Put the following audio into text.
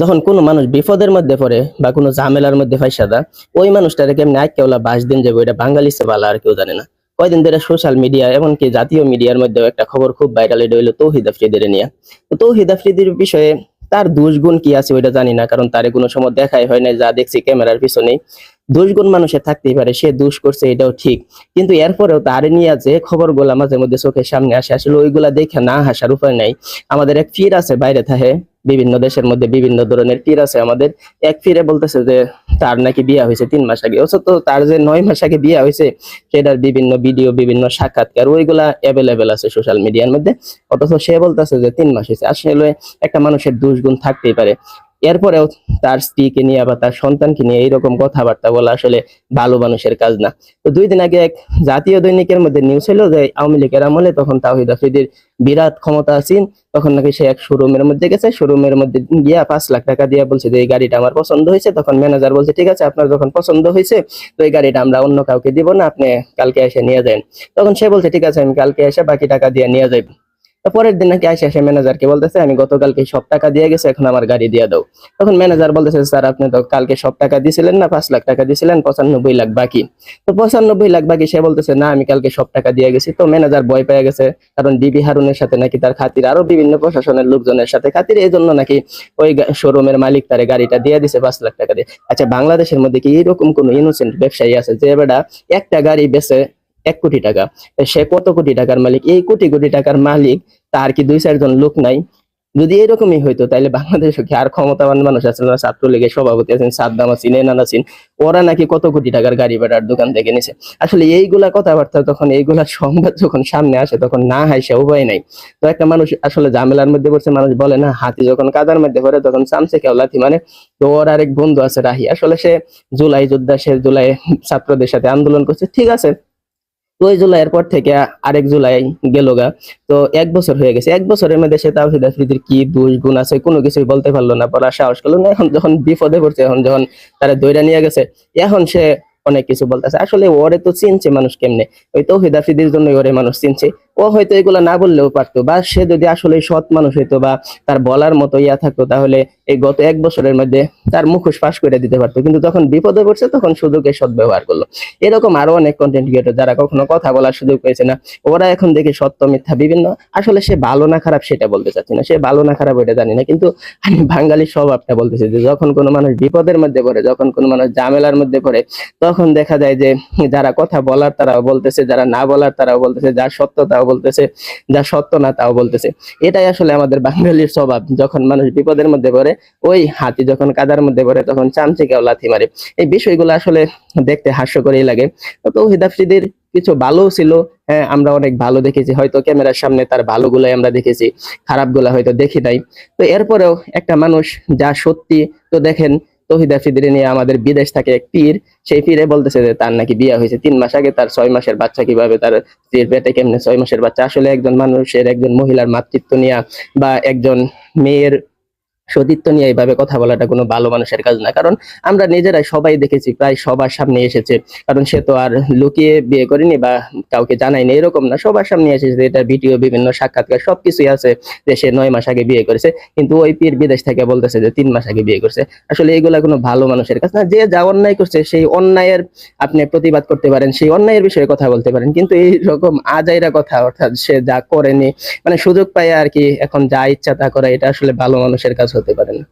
যখন কোনো মানুষ বিপদের মধ্যে পড়ে বা কোনো ঝামেলার মধ্যে ফাইসা দা ওই মানুষটারে কেমনি আজ কেউলা বাস দিন যাবে? ওইটা বাঙালি সে বালা আর কেউ জানে না। কয়দিন ধরে সোশ্যাল মিডিয়া এমনকি জাতীয় মিডিয়ার মধ্যেও একটা খবর খুব ভাইরাল এটা হইল তৌহিদ আফ্রিদের নিয়ে। তো তৌহিদ আফ্রিদির বিষয়ে তার দুষ্গুণ কি আছে ওইটা জানি না, কারণ তারে কোনো সময় দেখাই হয় না যা দেখছি ক্যামেরার পিছনেই। দুষ্গুণ মানুষের থাকতেই পারে, সে দুষ করছে, এটাও ঠিক। কিন্তু এরপরেও তারে নিয়ে যে খবরগুলা মাঝে মধ্যে চোখের সামনে আসে, আসলে ওইগুলা দেখে না হাসার উপায় নাই। আমাদের এক ফির আছে, বাইরে থাকে। বিভিন্ন দেশের মধ্যে বিভিন্ন ধরনের পীর আছে। আমাদের এক ফিরে বলতেছে যে, তার নাকি বিয়া হয়েছে তিন মাস আগে। অথচ তার যে নয় মাস আগে বিয়া হয়েছে, সেটার বিভিন্ন ভিডিও বিভিন্ন সাক্ষাৎকার, ওইগুলা অ্যাভেলেবেল আছে সোশ্যাল মিডিয়ার মধ্যে। অথচ সে বলতেছে যে, তিন মাস হয়েছে। আসলে একটা মানুষের দুষগুণ থাকতেই পারে। এরপরেও তার স্ত্রীকে নিয়ে বা তার সন্তানকে নিয়ে এইরকম কথাবার্তা বলা আসলে ভালো মানুষের কাজ না। তো দুই দিন আগে এক জাতীয় দৈনিকের মধ্যে নিউজ হলো যে আওয়ামী লীগের আমলে তখন তাহিদ আফ্রিদির বিরাট ক্ষমতা আছেন তখন নাকি সে এক শোরুমের মধ্যে গেছে শোরুমের মধ্যে গিয়া পাঁচ লাখ টাকা দিয়ে বলছে যে, এই গাড়িটা আমার পছন্দ হয়েছে। তখন ম্যানেজার বলছে, ঠিক আছে, আপনার যখন পছন্দ হয়েছে, তো এই গাড়িটা আমরা অন্য কাউকে দিব না, আপনি কালকে এসে নিয়ে যান। তখন সে বলছে, ঠিক আছে, আমি কালকে এসে বাকি টাকা দিয়ে নিয়ে যাই পরের দিন নাকি আসে এসে ম্যানেজারকে বলতেছে, আমি গতকালকে সব টাকা দিয়ে গেছে, এখন আমার গাড়ি দিয়ে দাও। তখন ম্যানেজার বলতেছে, স্যার, আপনি তো কালকে সব টাকা দিয়েছিলেন না, পাঁচ লাখ টাকা দিয়েছিলেন পঁচানব্বই লাখ বাকি। তো পঁচানব্বই লাখ বাকি, সে বলতেছে, না, আমি কালকে সব টাকা দিয়ে গেছি। তো ম্যানেজার ভয় পেয়ে গেছে, কারণ ডিবি হারুনের সাথে নাকি তার খাতির, আরও বিভিন্ন প্রশাসনের লোকজনের সাথে খাতির এই জন্য নাকি ওই শোরুমের মালিক তারে গাড়িটা দিয়ে দিছে পাঁচ লাখ টাকা দিয়ে। আচ্ছা বাংলাদেশের মধ্যে কি এরকম কোন ইনোসেন্ট ব্যবসায়ী আছে যে বেটা একটা গাড়ি বেচে এক কোটি টাকা। সে কত কোটি টাকার মালিক? এই কোটি কোটি টাকার মালিক, তার কি দুই চারজন লোক নাই? যদি এরকমই হইতো তাহলে বাংলাদেশে কি আর ক্ষমতাবান মানুষ আছে? না, ছাত্রলীগের সভাপতি আছেন, সাদ্দাম আছেন, এনান আছেন, ওরা নাকি কত কোটি টাকার গাড়ি ভাড়ার দোকান থেকে নিছে? আসলে এইগুলা কথাবার্তা তখন, এইগুলা সংবাদ যখন সামনে আসে, তখন না হাসে, উপায় নাই। তো একটা মানুষ আসলে ঝামেলার মধ্যে পড়ছে, মানুষ বলে, না, হাতি যখন কাদার মধ্যে পড়ে, তখন চামচে কেউ লাথি মানে তো ওর আরেক বন্ধু আছে রাহি। আসলে সে জুলাই যোদ্ধা, সে জুলাই ছাত্রদের সাথে আন্দোলন করছে। ঠিক আছে তো ওই জুলাইয়ের পর থেকে আরেক জুলাই গেল গা তো এক বছর হয়ে গেছে। এক বছরের মধ্যে সে আফ্রিদির কি দোষ গুণ আছে, কোনো কিছুই বলতে পারল না পড়া সাহস করল না। এখন যখন বিপদে পড়ছে, এখন যখন তারা দৈরা নিয়ে গেছে, এখন সে অনেক কিছু বলতেছে। আসলে ওরে তো চিনছে মানুষ কেমনে? ওই তৌহিদ আফ্রিদির জন্য ওরে মানুষ চিনছে। ও হয়তো এগুলা না বললেও পারতো, বা সে যদি আসলে সৎ মানুষ হইতো বা তার বলার মতো ইয়া থাকতো, তাহলে এই গত এক বছরের মধ্যে তার মুখোশ ফাঁস করে দিতে পারতো। কিন্তু যখন বিপদে পড়ছে, তখন সুযোগে সৎ ব্যবহার করল। এরকম আরও অনেক কন্টেন্ট ক্রিয়েটর যারা কখনো কথা বলার সুযোগ পেয়েছে না, ওরা এখন দেখে সত্য মিথ্যা বিভিন্ন। আসলে সে ভালো না খারাপ সেটা বলতে চাচ্ছি না, সে ভালো না খারাপ ওইটা জানি না, কিন্তু আমি বাঙালি স্বভাবটা বলতেছি যে যখন কোনো মানুষ বিপদের মধ্যে পড়ে, যখন কোনো মানুষ ঝামেলার মধ্যে পড়ে, তখন দেখা যায় যে যারা কথা বলার তারাও বলতেছে, যারা না বলার তারাও বলতেছে, যার সত্য তাও বলতেছে, যা সত্য না তাও বলতেছে। এটাই আসলে আমাদের বাঙালির স্বভাব। যখন মানুষ বিপদের মধ্যে পড়ে, ওই হাতি যখন কাদার মধ্যে পড়ে, তখন চামচিকেও লাথি মারে। এই বিষয়গুলো আসলে দেখতে হাস্যকরই লাগে। তো তৌহিদ আফ্রিদির কিছু ভালো ছিল। হ্যাঁ আমরা অনেক ভালো দেখেছি। হয়তো ক্যামেরার সামনে তার ভালোগুলাই আমরা দেখেছি। খারাপগুলা হয়তো দেখি নাই। তো এরপরেও একটা মানুষ যা সত্যি, তো দেখেন তহিদ আফ্রিদির নিয়ে আমাদের বিদেশ থাকে এক পীর, সেই পীরে বলতেছে যে তার নাকি বিয়ে হয়েছে তিন মাস আগে, তার ছয় মাসের বাচ্চা কীভাবে, তার স্ত্রীর পেটে কেমনে ছয় মাসের বাচ্চা? আসলে একজন মানুষের, একজন মহিলার মাতৃত্ব নিয়ে বা একজন মেয়ের সতীত্ব নিয়ে এইভাবে কথা বলাটা কোনো ভালো মানুষের কাজ না। কারণ আমরা নিজেরাই সবাই দেখেছি, প্রায় সবার সামনে এসেছে। কারণ সে তো আর লুকিয়ে বিয়ে করেনি বা কাউকে জানায়নি, এরকম না। সবার সামনে এসেছে এটা ভিডিও, বিভিন্ন সাক্ষাৎকার, সবকিছুই আছে যে সে নয় মাস আগে বিয়ে করেছে। কিন্তু ওই পীর বিদেশ থেকে বলতেছে যে তিন মাস আগে বিয়ে করছে। আসলে এগুলা কোনো ভালো মানুষের কাজ না। যে যা অন্যায় করছে, সেই অন্যায়ের আপনি প্রতিবাদ করতে পারেন, সেই অন্যায়ের বিষয়ে কথা বলতে পারেন। কিন্তু এই রকম আজাইরা কথা, অর্থাৎ সে যা করেনি মানে সুযোগ পায় আর কি, এখন যা ইচ্ছা তা করে, এটা আসলে ভালো মানুষের কাজ হতে পারে না।